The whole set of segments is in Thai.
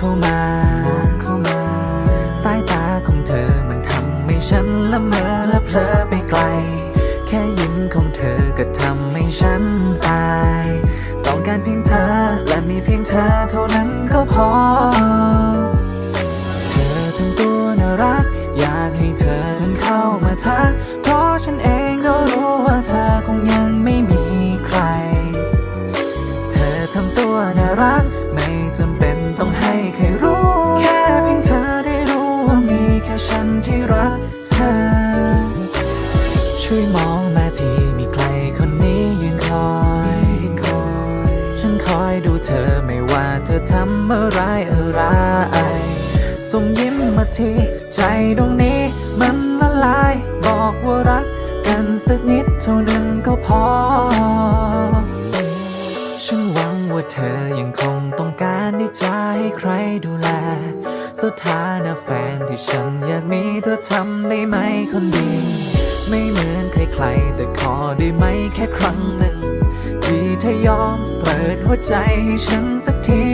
come on ทีใจตรงนี้มันละลาย บอกว่ารักกันสักนิดเท่านั้นก็พอ ฉันหวังว่าเธอยังคงต้องการที่จะให้ใครดูแล สถานะแฟนที่ฉันอยากมีเธอทำได้ไหมคนดีไม่เหมือนใครๆ แต่ขอได้ไหมแค่ครั้งหนึ่งที่เธอยอมเปิดหัวใจให้ฉันสักที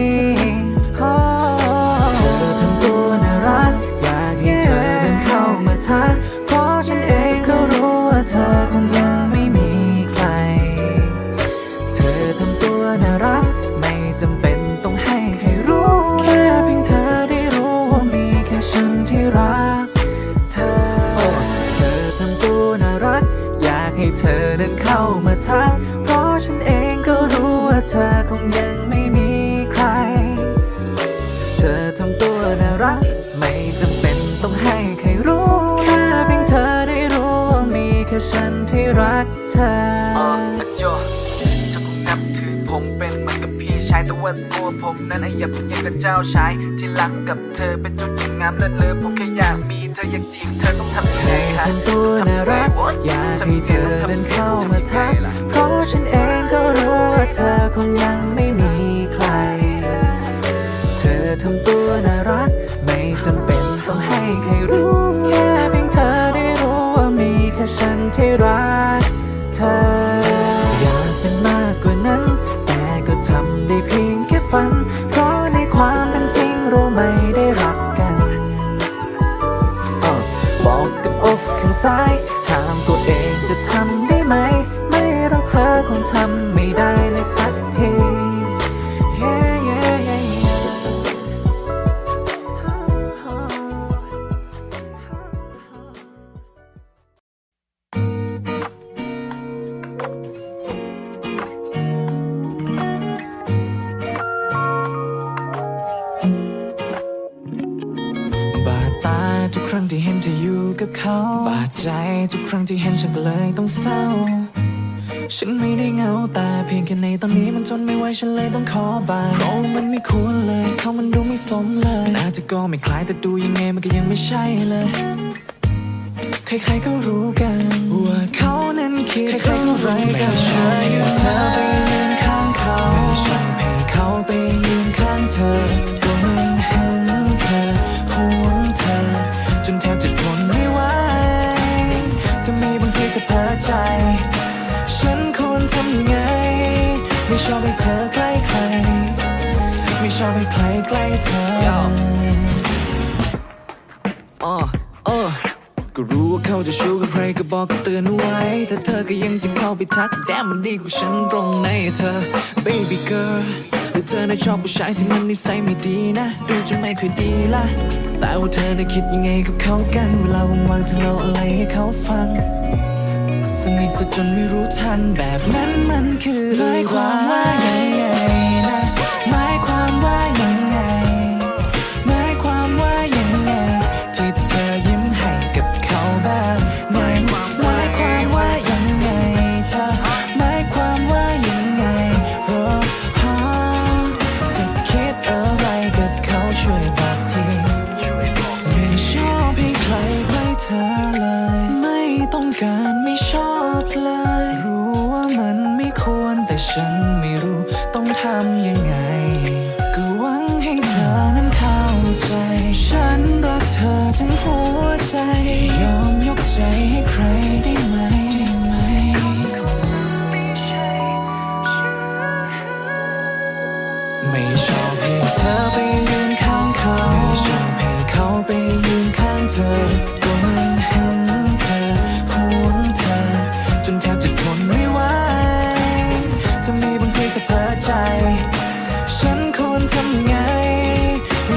ให้เธอเดินเข้ามาทัก เพราะฉันเองก็รู้ว่าเธอคงยังไม่มีใคร เธอทำตัวน่ารัก ไม่จำเป็นต้องให้ใครรู้ แค่เพียงเธอได้รู้ว่ามีแค่ฉันที่รักเธออ๋ออาโจเธอคงนับถือผมเป็นเหมือนกับพี่ชายแต่ว่าตัวผมนั้นไอ้ยับยังกับเจ้าชาย ที่รักกับเธอเป็นจุดยิ่งงามเลิศเลอผมแค่อยากมี เธออยากจีบเธอต้องทำยังไงฮะทำตัวน่ารักอยากให้เธอเดินเข้ามาทักเพราะฉันเองก็รู้ว่าเธอคงยังไม่มีใคร เธอทำตัวน่ารัก ไม่จำเป็นต้องให้ใครรู้ แค่เพียงเธอได้รู้ว่ามีแค่ฉันที่รัก เขาบาดใจทุกครั้งที่เห็นฉันก็เลยต้องเศร้า ฉันไม่ได้เหงาแต่เพียงแค่ในตอนนี้มันทนไม่ไหวฉันเลยต้องขอบายเพราะมันไม่ควรเลยเขามันดูไม่สมเลยน่าจะก็ไม่คล้ายแต่ดูยังไงมันก็ยังไม่ใช่เลย ใครๆก็รู้กันว่าเขานั้นคิดอะไรกันไม่ใช่เธอไปยืนข้างเขาไม่ใช่ให้เขาไปยืนข้างเธอ อบให้ใครใกล้เธออ่อเออก็รู้ว่าเขาจะชู้กับใครก็บอกก็เตือนไว้ แต่เธอก็ยังจะเข้าไปทักแดมมันดีกว่าฉันตรงไหนเธอ baby girl หรือเธอน่ะชอบผู้ชายที่มันนิสัยไม่ดีนะ ดูจะไม่ค่อยดีละแต่ว่าเธอน่ะคิดยังไงกับเขากัน เวลาว่างๆเธอเล่าอะไรให้เขาฟัง สนิทซะจนไม่รู้ทันแบบนั้นมันคือหมายความว่าไง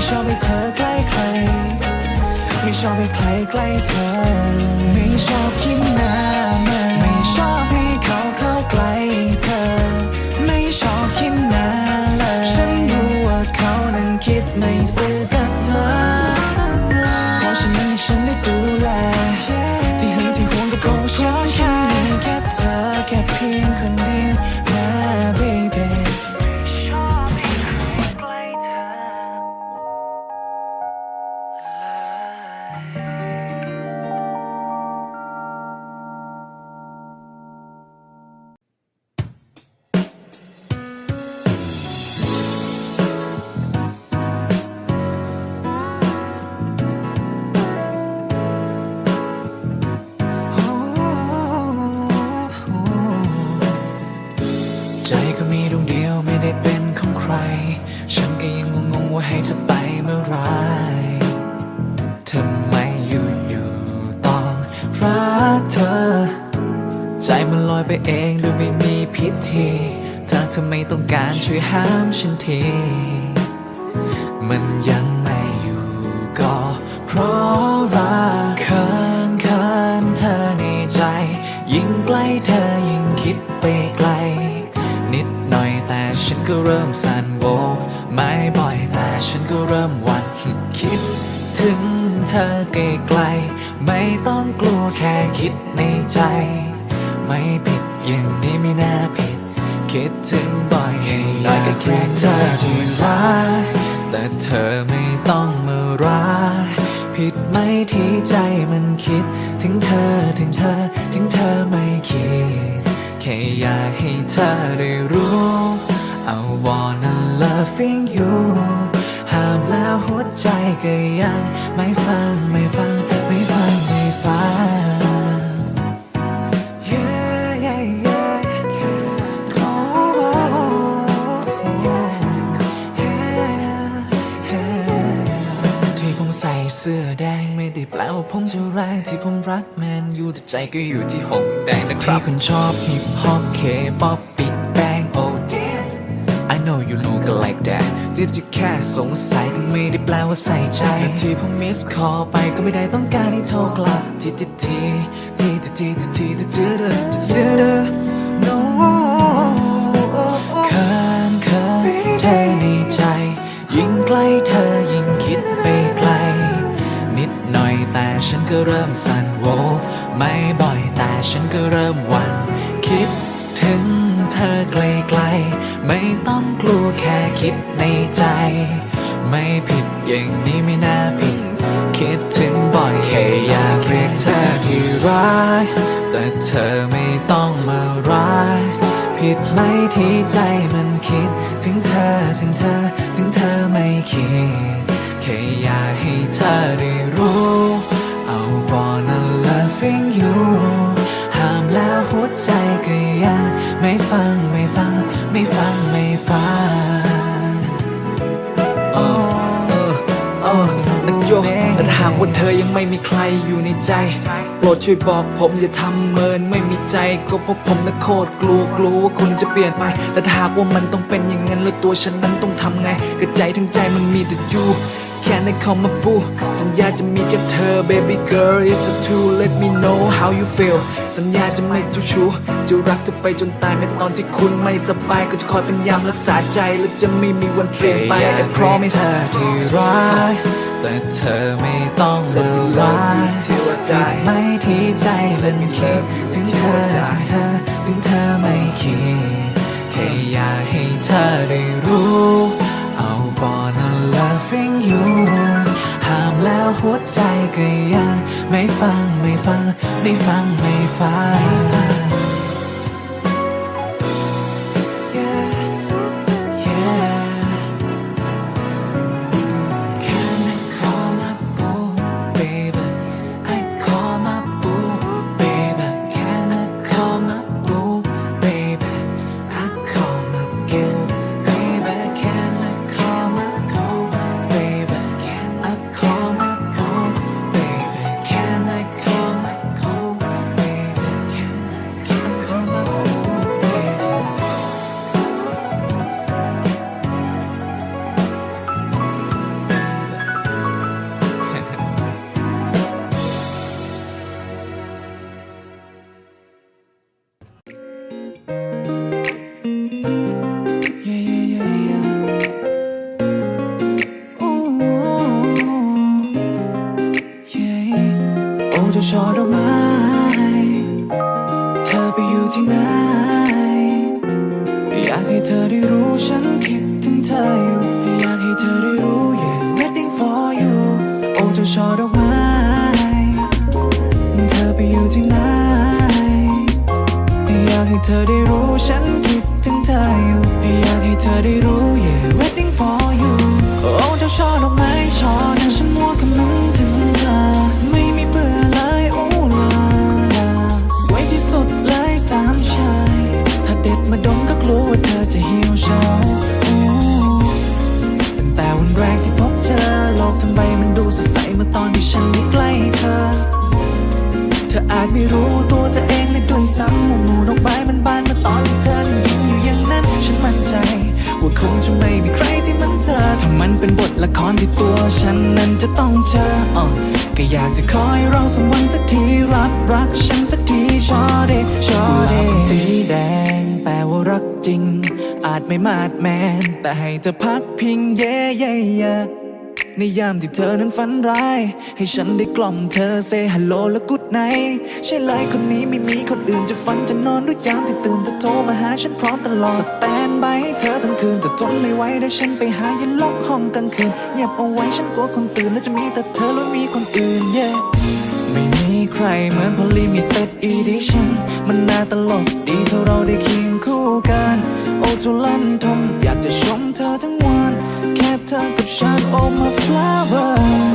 ชอบให้เธอใกล้ใคร ไม่ชอบให้ใครใกล้เธอ ไม่ชอบคิดหน้ามันไม่ชอบให้เขาเข้าใกล้เธอ ไม่ชอบคิดหน้าเลย ฉันรู้ว่าเขานั้นคิดไม่ซื่อกับเธอ เพราะฉะนั้นฉันได้ดูแล ที่หึงที่หวงก็คงเพราะฉันแค่เธอแค่เพียงคน มีพิธีถ้าเธอไม่ต้องการช่วยห้ามฉันที มันยังไม่อยู่ก็เพราะรักเคินเคินเธอในใจ ยิ่งใกล้เธอยิ่งคิดไปไกล นิดหน่อยแต่ฉันก็เริ่มสั่นโวไม่บ่อยแต่ฉันก็เริ่มหวั่นคิดถึงเธอไกลๆไม่ต้องกลัวแค่คิดในใจ ไม่ผิด อย่างนี้ไม่น่าผิด คิดถึงบ่อยอย่น้อยก็แค่เธอที่รักแต่เธอไม่ต้องมารักผิดไหมที่ใจมันคิด ถึงเธอถึงเธอ ถึงเธอไม่คิด แค่อยากให้เธอได้รู้ I wanna loving you ห้ามแล้วหัวใจก็ยัง ไม่ฟังไม่ฟัง ไม่ฟังไม่ฟัง ผมจะแรงที่ผมรักแมนยูแต่ใจก็อยู่ที่หงแดงนะครับที่คุณชอบฮิปฮอปเคป๊อปปิดแบง oh damn I know you look like that ที่จะแค่สงสัยก็ไม่ได้แปลว่าใส่ใจแต่ที่ผมมิสคอไปก็ไม่ได้ต้องการให้โทรกลับที่ที่ที่ที่ที่ที่ที่ที่ที่ที่ที่ ก็เริ่มสั่นโวไม่บ่อยแต่ฉันก็เริ่มหวันคิดถึงเธอไกลๆ ไม่ต้องกลัวแค่คิดในใจ ไม่ผิดอย่างนี้ไม่น่าผิด คิดถึงบ่อยแค่อยากเรียกเธอที่รักแต่เธอไม่ต้องมารักผิดไหมที่ใจมันคิด ถึงเธอถึงเธอ ถึงเธอไม่คิด แค่อยากให้เธอได้รู้าหากว่าเธอยังไม่มีใครอยู่ในใจ โปรดช่วยบอกผมอย่าทำเมินไม่มีใจ ก็เพราะผมนะโคตรกลัวกลัวว่าคุณจะเปลี่ยนไป แต่ถ้าหากว่ามันต้องเป็นอย่างนั้นแล้วตัวฉันนั้นต้องทำไงกระใจทั้งใจมันมีแต่ยูแค่ในคอมมาปูสัญญาจะมีแค่เธอ baby girl is it true let me know how you feel สัญญาจะไม่เจูชู้จะรักเธอไปจนตายแม้ตอนที่คุณไม่สบายก็จะคอยเป็นยามรักษาใจ และจะไม่มีวันเปลี่ยนไป I promise เธอที่รัก แต่เธอไม่ต้องมารักผิดไหมที่ใจมันคิดถึงเธอถึงเธอถึงเธอไม่คิดแค่อยากให้เธอได้รู้ I wanna loving you ห้ามแล้วหัวใจก็ยังไม่ฟังไม่ฟังไม่ฟังไม่ฟัง จะช่อดอกไม้ เธอไปอยู่ที่ไหน อยากให้เธอได้รู้ฉันคิดถึงเธออยู่ อยากให้เธอได้รู้ yeah waiting for you โอ้เจ้าชอดอกไม้ เธอไปอยู่ที่ไหน อยากให้เธอได้รู้ฉันคิดถึงเธออยู่ อยากให้เธอได้รู้ yeah waiting for you โอ้เจ้าชอดอกไม้ชอ ไม่รู้ตัวเธอเองเลยด้วยซ้ำว่าหมู่ดอกไม้มันบานเมื่อตอนที่เธอนั้นยืนอยู่อย่างนั้น ฉันมั่นใจ ว่าคงจะไม่มีใครที่มันเธอถ้ามันเป็นบทละครที่ตัวฉันนั้นจะต้องเจออะก็อยากจะคอยรอสักวันสักทีรับรักฉันสักทีชอเดชอเดสีแดงแปลว่ารักจริง อาจไม่มาดแมน แต่ให้เธอพักพิงเย่เย่เย่ ในยามที่เธอนั้นฝันร้าย ให้ฉันได้กล่อมเธอเซฮัลโหลและกุดไนใช่เลยคนนี้ไม่มีคนอื่นจะฝันจะนอนด้วยยามที่ตื่นเธอโทรมาหาฉันพร้อมตลอดสแตนบายให้เธอทั้งคืนแต่ทนไม่ไหวได้ฉันไปหายันล็อกห้องกลางคืนเงียบเอาไว้ฉันกลัวคนตื่นแล้วจะมีแต่เธอแล้วมีคนอื่น yeah ไม่มีใครเหมือนพอลิมิเต็ดอีดิชั่นมันน่าตลกดีเท่าเราได้เคียงคู่กัน โอ้จุลันทมอยากจะชมเธอทั้ง เธอกับฉัน Oh my flower